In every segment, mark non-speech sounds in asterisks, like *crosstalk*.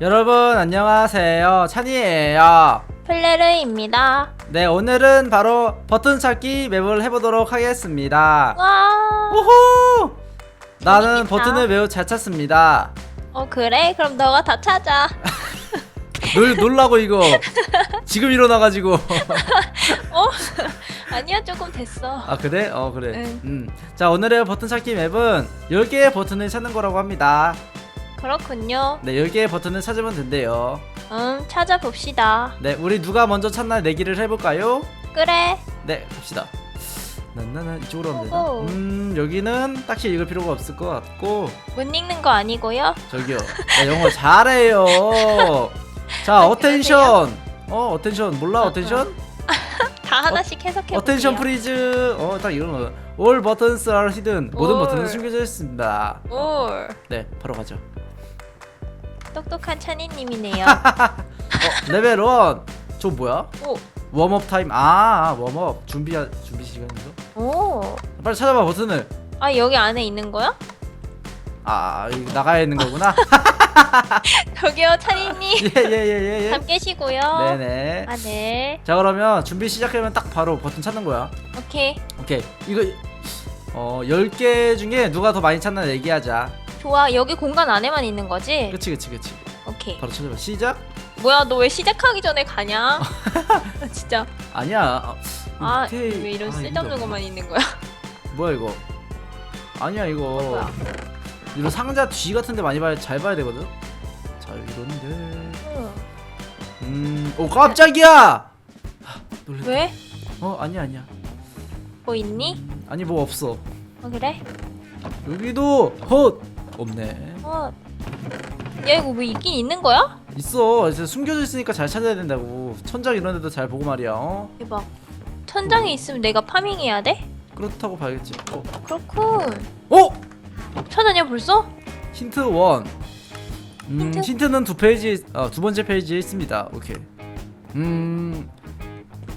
여러분 안녕하세요 찬이에요 플레르입니다. 네 오늘은 바로 버튼 찾기 맵을 해보도록 하겠습니다 와. 오호 나는 재밌겠다. 버튼을 매우 잘 찾습니다 어 그래? 그럼 너가 다 찾아. *laughs* 놀, 놀라고 이거 지금 일어나가지고 *laughs* 어? 아니야 조금 됐어. 아 그래? 어 그래 응. 음. 자 오늘의 버튼 찾기 맵은 10개의 버튼을 찾는 거라고 합니다 그렇군요. 네 10개의 버튼을 찾으면 된대요 음 찾아봅시다. 네 우리 누가 먼저 찾나 내기를 해볼까요? 그래. 네 갑시다 나나나 이쪽으로 하면 되나? 오호. 음 여기는 딱히 읽을 필요가 없을 것 같고 못 읽는 거 아니고요. 저기요 나 영어 잘해요 자 아, 어텐션 어 어텐션 몰라 어, 어텐션? 다 하나씩 해석해 어텐션 볼게요. 프리즈 어 딱 이런 거 All buttons are hidden 모든 All. 버튼은 숨겨져 있습니다 올. 네 바로 가죠 똑똑한 찬이님이네요. *laughs* 어 레벨 1 저 뭐야? 오. 웜업 타임 아 아, 웜업 준비 준비 시간인가? 오. 빨리 찾아봐 버튼을 아 여기 안에 있는 거야? 아 여기 나가야 있는 거구나 *laughs* 저기요 찬이님. 예 예 예예 *laughs* 예, 잠 깨시고요. 네 네 아 네. 자 그러면 준비 시작하면 딱 바로 버튼 찾는 거야 오케이. 오케이 이거 어 10개 중에 누가 더 많이 찾나 얘기하자 좋아. 여기 공간 안에만 있는 거지? 그치 그치 그치 오케이. 바로 찾아봐 시작 뭐야 너 왜 시작하기 전에 가냐? 아, *laughs* 진짜 아니야 아, 아 밑에- 왜 이런 아, 쓸데없는 이거 것만 있는 거야? 뭐야 이거 아니야 이거 뭐야? 이런 상자 뒤 같은데 많이 봐야 잘 봐야 되거든 자 이런데 응. 음오 깜짝이야 아, 놀랬다 왜? 어 아니야 아니야 뭐 있니? 아니 뭐 없어 어 그래? 여기도 헛 없네 어. 야 이거 뭐 있긴 있는 거야? 있어 이제 숨겨져 있으니까 잘 찾아야 된다고 천장 이런 데도 잘 보고 말이야 어 대박. 천장에 있으면 내가 파밍해야 돼? 그렇다고 봐야겠지 어, 그렇군. 어? 찾았냐 벌써? 힌트 1 음, 힌트? 힌트는 두 페이지 어, 두 번째 페이지에 있습니다 오케이 음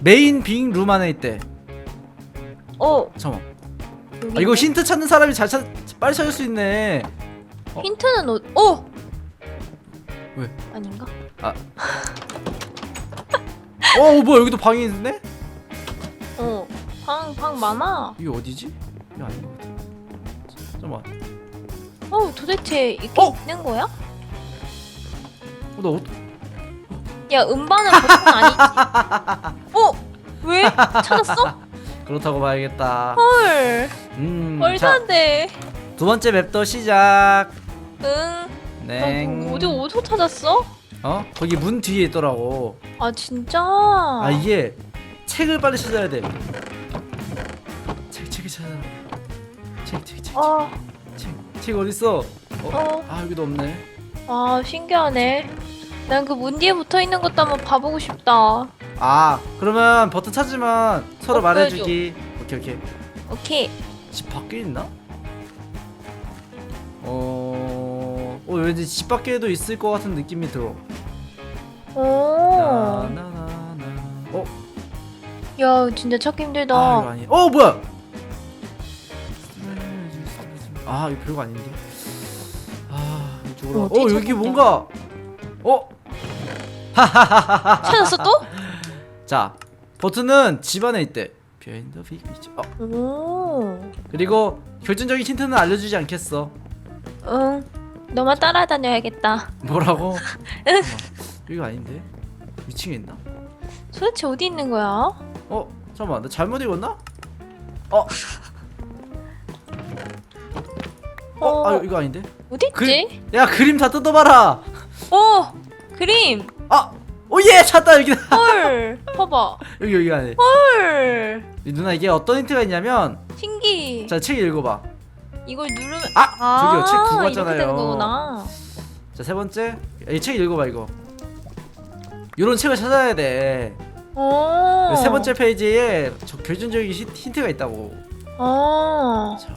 메인 빙 룸 안에 있대 어. 잠깐 여기 아, 이거 있네. 힌트 찾는 사람이 잘 찾, 빨리 찾을 수 있네 어. 힌트는 어? 어. 왜? 아닌가? 어 뭐야 여기도 방이 있네? 어. 방 방 많아. 이게 어디지? 이거 아닌 것 같아 잠깐만 어 도대체 이게 어? 있는 거야? 어, 나 어, 야 음반은 보통 아니지. *laughs* 어? 왜? 찾았어? *laughs* 그렇다고 봐야겠다 헐. 음, 말도 자, 안 돼. 두 번째 맵도 시작 응. 네 어, 어디 어디서 찾았어? 어? 거기 문 뒤에 있더라고 아 진짜. 아 이게 책을 빨리 찾아야 돼. 책 책을 찾아. 책책책 책, 아, 책, 책 어디 있어? 어, 어, 아 여기도 없네. 아 신기하네. 난 그 문 뒤에 붙어 있는 것도 한번 봐보고 싶다. 아 그러면 버튼 찾으면 서로 어, 말해주기. 오케이 오케이. 오케이. 집 밖에 있나? 어, 어 왠지 집 밖에도 있을 것 같은 느낌이 들어. 오. 나나나나. 어, 야 진짜 찾기 힘들다. 아 이거 아니. 어 뭐야? 아 이거 별거 아닌데. 아 이쪽으로. 어, 어 어떻게 여기 찾았냐? 뭔가. 어. *laughs* 찾았어 또? 자 버튼은 집 안에 있대. 비하인드 빅 있죠. 어 오. 그리고 결정적인 힌트는 알려주지 않겠어. 응. 너만 따라다녀야겠다. 뭐라고? *laughs* 잠깐만, 여기가 아닌데. 위층에 있나? 도대체 어디 있는 거야? 어 잠깐만 나 잘못 읽었나? 어. 어, 아 이거 아닌데? 어디 있지? 그- 야 그림 다 뜯어봐라. 오. 그림. 아, 오예 찾다 여기 헐. *laughs* 봐봐. 여기 여기 안에. 헐. 이 누나 이게 어떤 힌트가 있냐면 신기. 자 책 읽어봐. 이걸 누르면 아, 저기요 책 두고 이렇게 왔잖아요. 되는 거구나. 자 세 번째 이 책 읽어봐 이거. 이런 책을 찾아야 돼. 오. 세 번째 페이지에 저 결정적인 히- 힌트가 있다고. 어. 자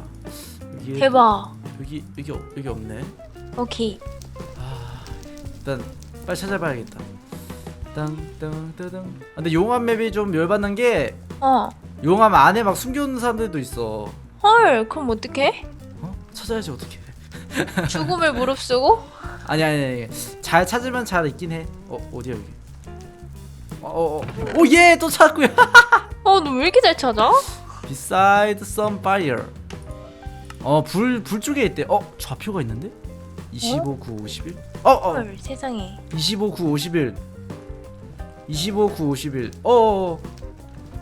여기 대박. 여기 여기 없- 여기 없네. 오케이. 아 일단 빨리 찾아봐야겠다. 땅땅따당. 아, 근데 용암 맵이 좀 열받는 게 어. 용암 안에 막 숨겨놓는 사람들도 있어. 헐. 그럼 어떡해? 어? 찾아야지 어떻게? 죽음을 무릅쓰고? 아니 아니 아니 잘 찾으면 잘 있긴 해. 어 어디야 여기? 어어오예또 찾고요. *laughs* 어, 너 왜 이렇게 잘 찾아? Beside some fire. 어불 불 쪽에 있대. 어 좌표가 있는데? 25 9 51. 어어 헐, 세상에. 25 9 51. 25 9 51. 어어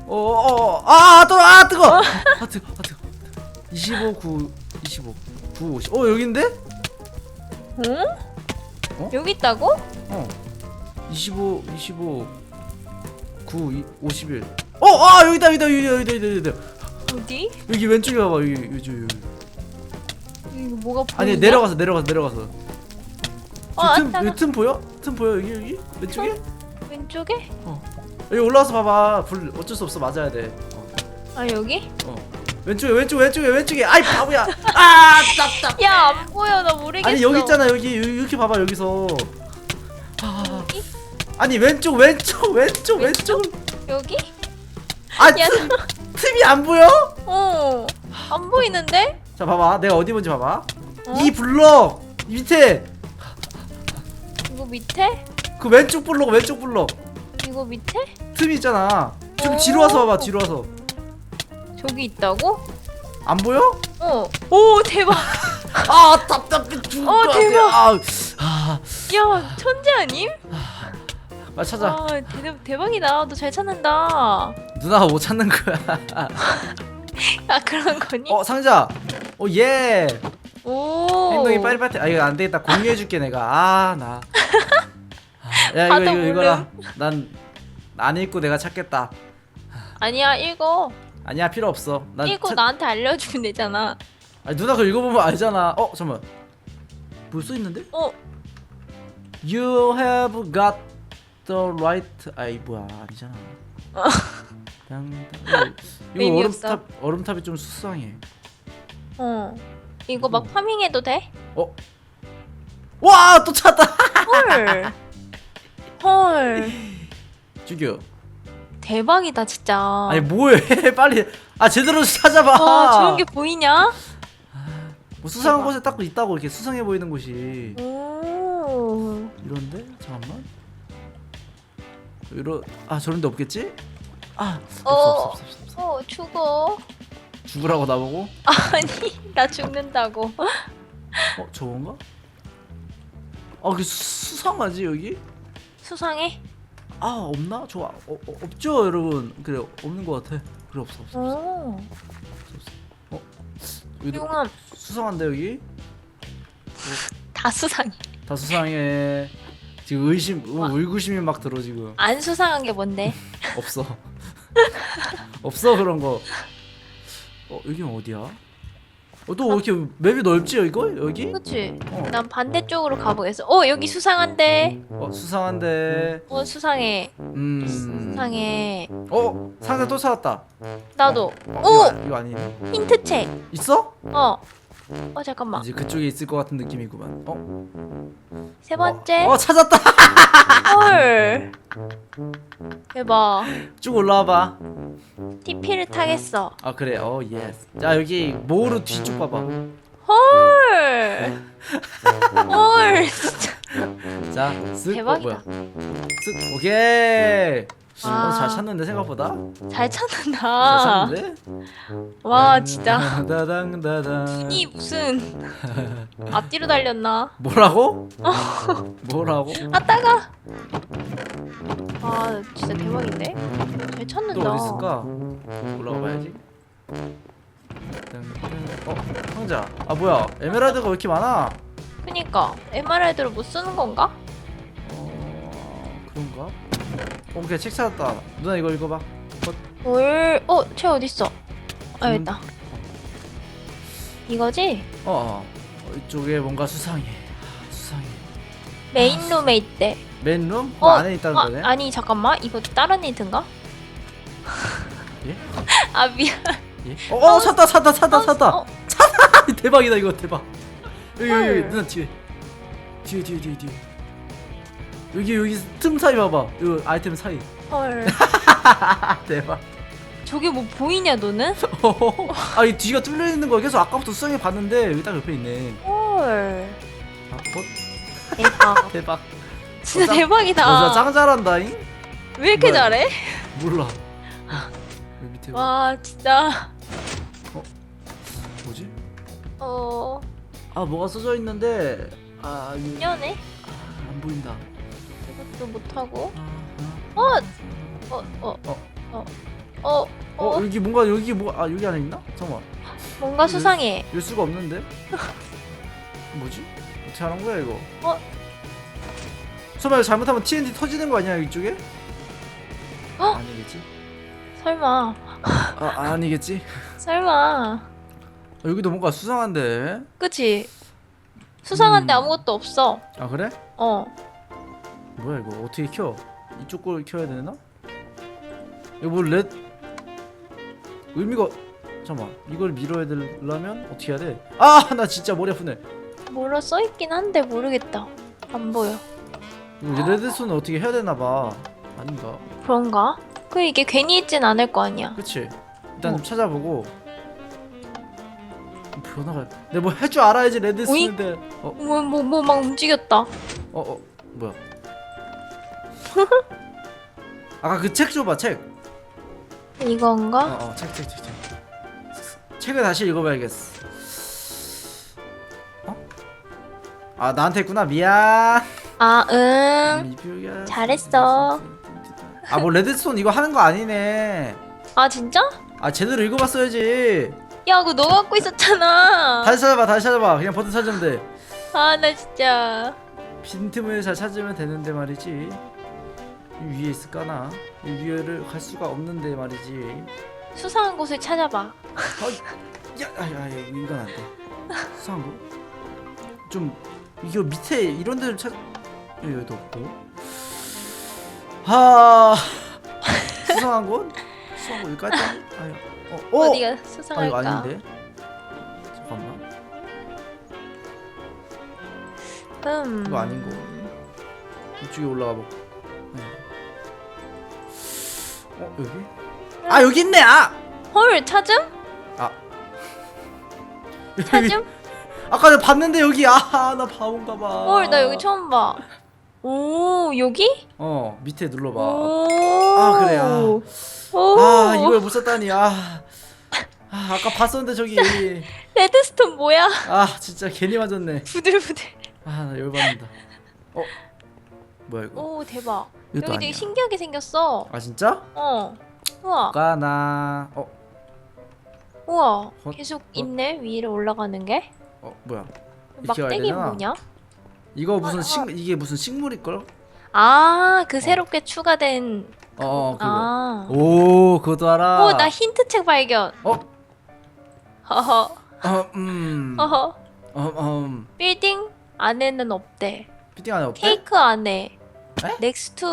어어아 뜨거 아 뜨거 아 뜨거 아 뜨거. 25 9 25 9 50. 어 여긴데? 응? 어? 여기 있다고? 어. 25 25 9 2, 51. 어, 아, 여기다 여기다 여기다 여기다 여기다. 여기다. 어디? 여기 왼쪽에 봐봐. 여기 여기 여기. 이거 뭐가 보이냐? 아니, 내려가서 내려가서 내려가서. 어, 저기 틈, 왔다. 여기 틈 보여? 틈 보여? 여기 여기? 왼쪽에? 왼쪽에? 여기 올라와서 봐봐. 불 어쩔 수 없어. 맞아야 돼. 어. 아, 여기? 어. 왼쪽에 왼쪽 왼쪽에 왼쪽에. 아이 바보야. 아, 짭짭. 야, 안 보여. 나 모르겠어. 아니, 여기 있잖아. 여기 이렇게 봐봐. 여기서. 아. 여기? 아니, 왼쪽 왼쪽 왼쪽 왼쪽. 여기? 아, 야, 틈, 틈이 안 보여? 어. 안 보이는데? 자 봐봐 내가 어디 본지 봐봐 어? 이 블럭 밑에 이거 밑에? 그 왼쪽 블럭 왼쪽 블럭 이거 밑에? 틈이 있잖아 좀 어. 뒤로 와서 봐봐 뒤로 와서 저기 있다고? 안 보여? 어. 오, 대박. *laughs* 아 답답해 죽을 어, 것 같아. 대박. 아, 아, 야, 천재 아님? 빨리 찾아 아, 대, 대박이다. 너 잘 찾는다. 누나가 못 찾는 거야 아, 그런 거니? 어 상자 오예 오. 행동이 빨리빨리 아 이거 안 되겠다 공유해줄게 내가 아나야 이거 하도 이거 모름. 이거라 난 안 읽고 내가 찾겠다 아니야, 읽어. 아니야 필요 없어 난 읽고 찾- 나한테 알려주면 되잖아. 아니 누나 그거 읽어보면 알잖아 어 잠깐만 뭐 써있는데? 어, You have got the right 아이 뭐야 아니잖아 그냥 이거 의미 얼음탑 얼음탑이 좀 수상해 어. 이거 막 파밍해도 돼? 어? 와또 찾다 헐. *laughs* 헐. 죽여 대박이다, 진짜. 아니 뭐해 *laughs* 빨리 아 제대로 찾아봐 와, 저런 게 보이냐? 뭐 수상한 대박. 곳에 딱 있다고 이렇게 수상해 보이는 곳이 오. 이런데 잠깐만 이러 아 저런데 없겠지? 아 없어 어. 없어 없어, 없어, 없어. 어, 죽어. 죽으라고 나보고 아니, 나 죽는다고. 어 저건가? 아, 그 수- 수상하지 여기? 수상해? 아 없나? 저 어, 어, 없죠 여러분. 그래 없는 것 같아. 그래 없어 없어. 없어. 오. 여기 용암. 수상한데 여기? 다 수상해. 다 수상해. 지금 의심, 어, 와. 의구심이 막 들어 지금. 안 수상한 게 뭔데? 없어. *laughs* 없어 그런 거. 어 여기는 어디야? 어, 또 이렇게 맵이 넓지 이거 여기? 그치? 어, 난 반대쪽으로 가보겠어. 어, 여기 수상한데. 어 수상한데. 어, 수상해. 음. 수상해. 어 상자 또 찾았다. 나도. 어, 오! 이거, 아니- 이거 아니네. 힌트 책. 있어? 어. 어, 잠깐만. 이제 그쪽에 있을 것 같은 느낌이구만. 어? 세 번째. 어, 어 찾았다. 헐. 대박. 쭉 올라와봐. TP를 타겠어. 아 그래. 어 예스. 자 여기 모루 뒤쪽 봐봐. 헐. 헐. 진짜. 자, 쓱. 대박이다. 어, 뭐야? 쓱. 오케이. 와. 어, 잘 찾는데 생각보다. 잘잘 찾는다. 찾는데. 와, 진짜. *laughs* 다당 다당. 이 무슨 앞뒤로 달렸나? 뭐라고? *laughs* 뭐라고? 아 따가. 아 진짜 대박인데? 잘 찾는다. 또 어디 있을까? 올라가 봐야지. 어, 상자. 아 뭐야? 에메랄드가 왜 이렇게 많아? 그니까 에메랄드를 못 쓰는 건가? 어, 그런가? 어, 오케이 책 찾았다. 누나 이거 읽어봐. 뭘? 어, 쟤 어디 있어? 아 음. 여기 있다. 이거지? 어, 어. 어, 이쪽에 뭔가 수상해. 아, 수상해. 메인룸에 있대. 맨룸? 그 어, 안에 있다는 아, 거네. 아니 잠깐만 이거 다른 힌트인가? *laughs* 예? *laughs* 아 미안. 예? 어, 어, 찾다, 찾다, 찾다, 찾다. 어, *laughs* 대박이다 이거 대박. 여기 여기, 여기 헐. 누나 뒤에. 뒤에 뒤에 뒤에 뒤에. 여기 여기 틈 사이 봐봐. 이 아이템 사이. 헐. 아 *laughs* 대박. 저게 뭐 보이냐 너는? *laughs* 아 이 뒤가 뚫려 있는 거 계속 아까부터 수상해 봤는데 여기 딱 옆에 있네. 헐. 아, 어? 대박. *laughs* 대박 진짜 짱- 대박이다. 너 진짜 짱 잘한다잉? 왜 이렇게 뭐야, 잘해? 몰라 여기 밑에 뭐, 와 진짜. 뭐지? 어 아 뭐가 써져 있는데 아 이거 미안해. 안 보인다 이것도 못하고. 아, 어! 아. 어어 어. 어 어. 어, 어 여기 뭔가 여기 뭐아 여기 안에 있나? 잠깐만 뭔가 수상해. 열 수가 없는데 뭐지? 어떻게 하는 거야 이거? 어? 설마 잘못하면 TNT 터지는 거 아니야 이쪽에? 어? 아니겠지? 설마. 아 아니겠지? 설마. 어, 여기도 뭔가 수상한데 그치? 수상한데 음. 아무것도 없어. 아 그래? 어. 뭐야 이거 어떻게 켜? 이쪽 걸 켜야 되나? 이거 뭐 렛 의미가 잠깐만 이걸 밀어야 되려면 어떻게 해야 돼? 아 *laughs* 나 진짜 머리 아프네 뭐라 써있긴 한데 모르겠다. 안 보여. 이거 레드스톤은 어떻게 해야 되나 봐 아닌가? 그런가? 그 이게 괜히 있진 않을 거 아니야. 그치? 일단 어. 좀 찾아보고 변화가 내가 뭐 할 줄 알아야지 레드스톤인데 어? 뭐뭐뭐 막 움직였다. 어? 어? 뭐야 *laughs* 아까 그 책 줘봐 책 이건가? 어, 어, 책, 책, 책, 책. 책을 다시 읽어봐야겠어. 어? 아, 나한테 했구나. 미안. 아 응. 잘했어. 아, 뭐 레드스톤 이거 하는 거 아니네. 아 진짜? 아, 제대로 읽어봤어야지. 야 그거 너 갖고 있었잖아. 다시 찾아봐, 다시 찾아봐. 그냥 버튼 찾으면 돼. 아 나 진짜. 빈틈을 잘 찾으면 되는데 말이지. 이 위에 있을까나? 이 위에를 갈 수가 없는데 말이지. 수상한 곳을 찾아봐. 야, 아, 야, 야, 이건 안 돼. 수상한 거? 좀 이거 밑에 이런 데를 찾 여기도 없고. 하 수상한 곳? 수상한 곳 여기까지? 아유, 어, 어, 어디가 아 이거 수상할까? 아닌데. 잠깐만, 음. 이거 아닌 거. 이쪽에 올라가 보. 네. 어 여기? 아 여기 있네. 아, 헐 찾음? 여기. 찾음? 아까 내가 봤는데 여기 아나 바본가 봐. 헐 나 여기 처음 봐. 오 여기? 어 밑에 눌러봐. 오. 아, 그래, 아. 오. 아 이걸 못 썼다니 아, 아 아까 봤었는데 저기 *laughs* 레드스톤 뭐야? 아 진짜 괜히 맞았네 부들부들. 아나 열받는다 어 뭐야 이거 오 대박. 이것도 여기 아니야 되게 신기하게 생겼어. 아 진짜 어. 우와. 까나 어, 우와. 헛, 계속 있네 위로 올라가는 게. 어 뭐야 이렇게 가야 막대기? 뭐냐? 이거 무슨 어, 식 이게 무슨 식물일 걸? 아, 그 새롭게 추가된 어, 어 그거 아. 오 그것도 알아 오, 나 힌트 책 발견. 어? 허허. 어, 음, 허허. 어, 음, 빌딩 안에는 없대. 피팅 안에 없대? 케이크 안에. 에? 넥스트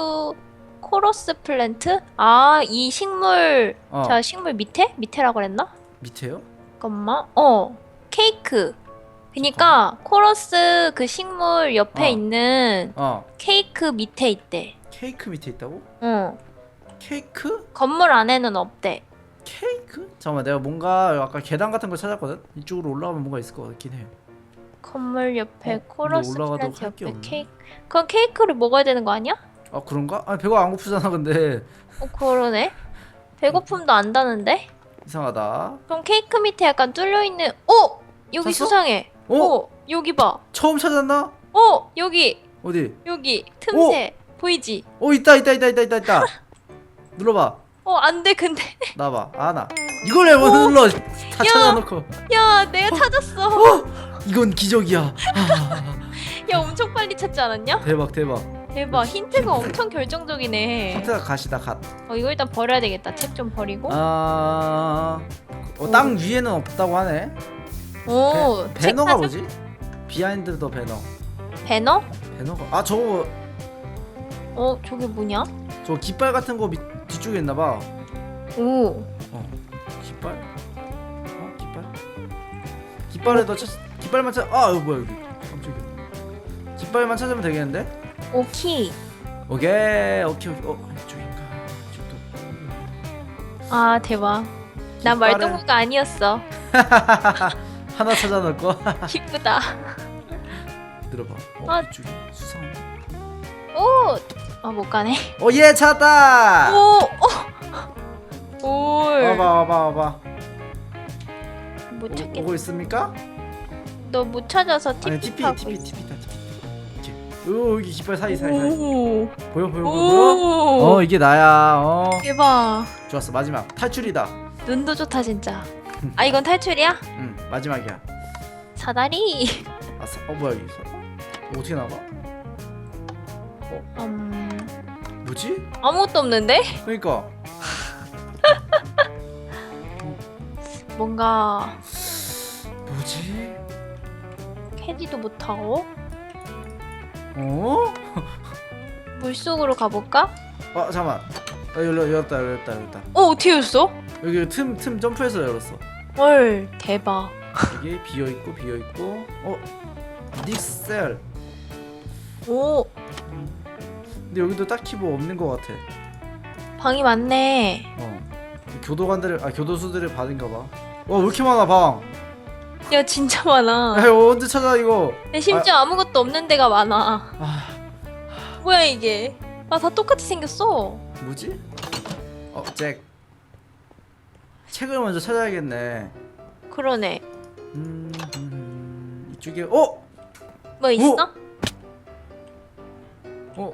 코러스 플랜트? 아, 이 식물. 어 자, 식물 밑에? 밑에라고 그랬나? 밑에요? 잠깐만. 어. 케이크. 그니까 코러스 그 식물 옆에 어. 있는 어 케이크 밑에 있대. 케이크 밑에 있다고? 응. 케이크? 건물 안에는 없대. 케이크? 잠깐만 내가 뭔가 아까 계단 같은 걸 찾았거든? 이쪽으로 올라가면 뭔가 있을 것 같긴 해 건물 옆에 어? 코러스 근데 올라가도 플랜트 할게 옆에 없네. 케이크. 그럼 케이크를 먹어야 되는 거 아니야? 아 그런가? 아 배가 안 고프잖아 근데 어 그러네. 배고픔도 안다는데? 이상하다 그럼 케이크 밑에 약간 뚫려 있는. 어 여기 찾았어? 수상해. 어? 어 여기 봐. 처음 찾았나? 어 여기 어디? 여기 틈새 보이지? 어 있다 있다 있다 있다 있다 있다 *laughs* 눌러봐 어 안돼 근데 나봐 아나 이걸 왜 못 눌러 다 찾아놓고 야 내가 찾았어. 이건 기적이야 아, 야 엄청 빨리 찾지 않았냐? 대박 대박 대박 힌트가 엄청 결정적이네. 힌트가 갓이다 갓 어 이거 일단 버려야 되겠다. 책 좀 버리고. 아... 어, 땅 위에는 없다고 하네 오 배, 책 배너가 찾음? 뭐지? 비하인드 더 배너 배너? 배너가 아 저거 어 저게 뭐냐? 저 깃발 같은 거 밑, 뒤쪽에 있나 봐 오 깃발? 어? 깃발? 깃발에다 찾 깃발만 찾 아, 이거 뭐야 여기 깜짝이야 깃발만 찾으면 되겠는데? 오키. 오케이 오케이 오케이 어 이쪽인가 이쪽도 아 대박. 나 깃발은- 말동무가 아니었어. *laughs* 하나 찾아놓고 *laughs* 기쁘다. 기다려봐. 어, 아. 이쪽이 수상. 오! 아, 못 가네. 어, 예, 찾았다. 오! 오! 올. 와봐, 와봐, 와봐. 못 오, 찾겠. 오고 있습니까? 너 못 찾아서 아니, TP TP, 하고 TP, 있어. TP, 다 TP. 이렇게. 오, 여기 깃발 사이, 사이, 사이. 오. 보여, 보여, 보여. 오. 어, 이게 나야. 어, 대박. 좋았어. 마지막 탈출이다. 눈도 좋다 진짜. 아 이건 탈출이야? *laughs* 응, 마지막이야. 사다리. 아, 사, 어, 뭐야 여기? 어떻게 나가? 음 뭐지? 아무것도 없는데? 그러니까 *laughs* 뭔가 뭐지? 캐디도 못하고 어? *laughs* 물 속으로 가볼까? 아 잠만. 아, 열려 열었다 열렸다 열렸다. 어 어떻게 열었어? 여기 틈 틈 점프해서 열었어. 헐 대박. 이게 비어 있고 비어 있고. 어? 닉셀. 오 근데 여기도 딱히 뭐 없는 것 같아. 방이 많네. 어. 교도관들을 아 교도수들을 받은가 봐. 와왜 이렇게 많아 방? 야 진짜 많아. 야 언제 찾아 이거? 근데 심지어 아 무것도 없는 데가 많아. 아 뭐야 이게? 아 다 똑같이 생겼어. 뭐지? 어 잭. 책을 먼저 찾아야겠네. 그러네. 음, 음 이쪽에 어? 뭐 있어? 어?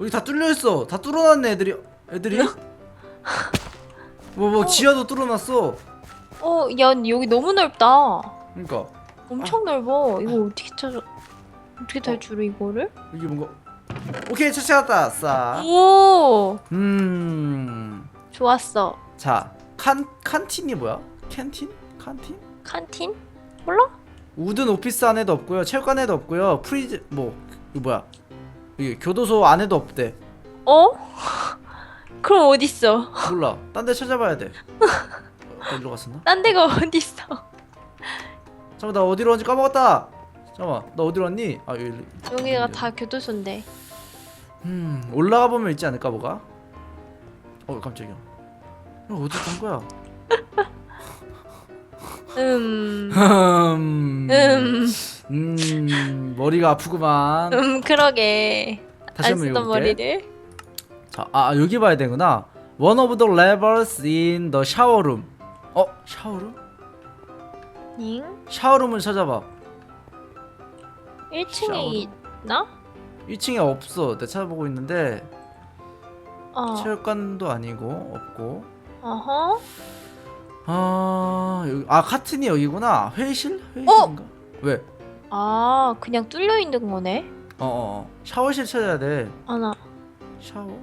여기 다 뚫려 있어. 다 뚫어놨네 애들이. 애들이? *laughs* 뭐뭐 어. 지하도 뚫어놨어. 어, 야 여기 너무 넓다. 그러니까 엄청 넓어. 이거 어떻게 찾아? 어떻게 탈출해 이거를? 이게 뭔가. 오케이 찾았다. 싸. 오, 음. 좋았어. 자, 칸 칸틴이 뭐야? 캔틴? 칸틴? 칸틴? 몰라? 우든 오피스 안에도 없고요. 체육관에도 없고요. 프리즈 뭐 이거 뭐야? 이게 교도소 안에도 없대. 어? *laughs* 그럼 어딨어? 몰라. 딴 데 찾아봐야 돼. *laughs* 어, 일로 갔었나? 딴 데가 어딨어? 잠깐 나 어디로 왔는지 까먹었다. 잠깐만, 나 어디로 왔니? 아 여기. 여기가 다 교도소인데. 음 올라가 보면 있지 않을까 뭐가? 어 깜짝이야. 이거 어디 간 거야? 음, 음, 음, 음 머리가 아프구만. 음, 그러게. 다시 안 한번 쓰던 읽어볼게. 머리를. 자, 아 여기 봐야 되구나. One of the levels in the shower room. 어 샤워룸? 잉? 샤워룸을 찾아봐. 1층에 있나? 1층에 없어. 내가 찾아보고 있는데 어. 체육관도 아니고 없고. 어허. 아 여기 아 카튼이 여기구나. 회의실? 회의실인가? 왜? 아, 그냥 뚫려 있는 거네. 어, 어, 어. 샤워실 찾아야 돼. 아, 나. 샤워?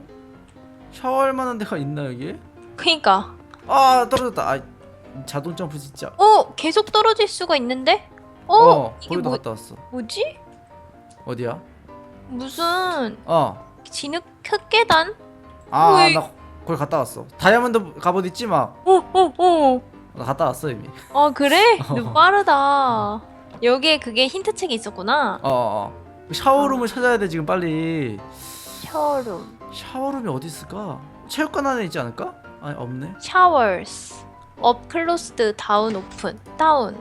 샤워할 만한 데가 있나 여기? 그니까. 아 떨어졌다. 아 자동 점프 진짜. 어, 계속 떨어질 수가 있는데? 어, 어, 이게 거기도 뭐, 갔다 왔어. 뭐지? 어디야? 무슨 어. 진흙 흙계단? 아, 왜? 나 거기 갔다 왔어. 다이아몬드 갑옷 있지 막. 어, 어, 어. 나 갔다 왔어 이미. 아, 그래? *laughs* 어. 너 빠르다. 여기에 그게 힌트책이 있었구나. 어, 어. 어. 샤워룸을 찾아야 돼 지금 빨리. 샤워룸. 샤워룸이 어디 있을까? 체육관 안에 있지 않을까? 아니 없네. 샤워스. 업 클로스드 다운 오픈. 다운.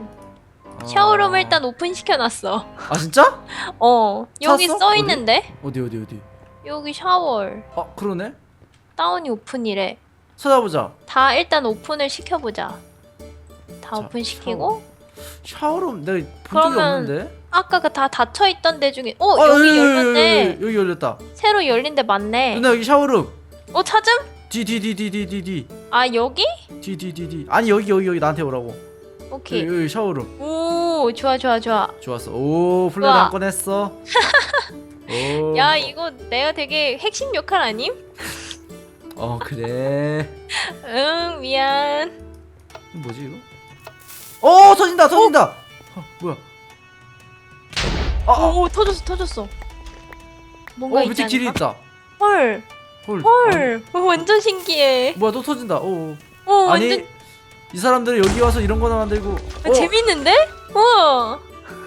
어. 샤워룸을 일단 오픈 시켜놨어. 아 진짜? 어. 여기 찾았어? 써? 있는데? 어디 어디 어디? 여기 샤워. 아 그러네. 다운이 오픈이래. 찾아보자. 다 일단 오픈을 시켜보자. 다 자, 오픈 시키고. 샤워룸 내가 본 적이 그러면 없는데. 아까 그 다 닫혀 있던 데 중에 어 아, 여기 열렸네. 여기, 열렸다. 새로 열린 데 많네. 누나 여기 샤워룸. 어 찾음? 뒤뒤뒤뒤뒤뒤 아 여기? 뒤뒤뒤뒤. 아니 여기 여기 여기 나한테 오라고. 오케이. 여기, 여기 샤워룸. 오 좋아 좋아 좋아. 좋았어. 오 플레이 우와. 한건 했어. *laughs* 오. 야 이거 내가 되게 핵심 역할 아님? 어 그래. *laughs* 응 미안. 이거 뭐지 이거? 어 터진다 터진다. 어, 뭐야? 아, 아. 오 터졌어 터졌어. 뭔가 어 있지 밑에 길이? 있다. 헐. 헐. 헐. 어, 완전 신기해. 아, 뭐야 또 터진다. 오. 어 아니 완전 이 사람들이 여기 와서 이런 거나 만들고. 아, 재밌는데? 우와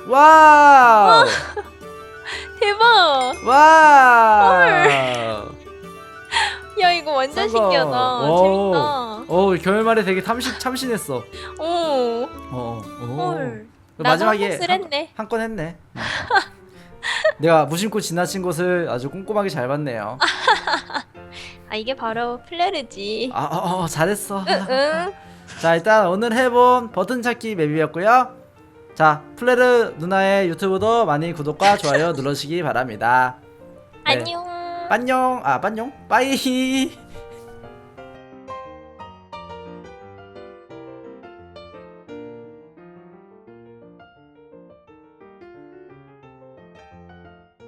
와우. *laughs* 대박. 와우. 야 이거 완전 싼 거. 신기하다. 오. 재밌다. 어 결말에 되게 탐심 참신했어. 오. 어. 어. 헐. 나도 마지막에 한몫을 했네. 한 건 했네. 음. 내가 무심코 지나친 것을 아주 꼼꼼하게 잘 봤네요. *laughs* 아 이게 바로 플레르지. 아, 어, 어, 잘했어. 응. *laughs* 자, 일단 오늘 해본 버튼 찾기 맵이었고요. 자, 플레르 누나의 유튜브도 많이 구독과 좋아요 눌러주시기 바랍니다. 네. 안녕. 빠뇽, 아, 빠뇽, 빠이.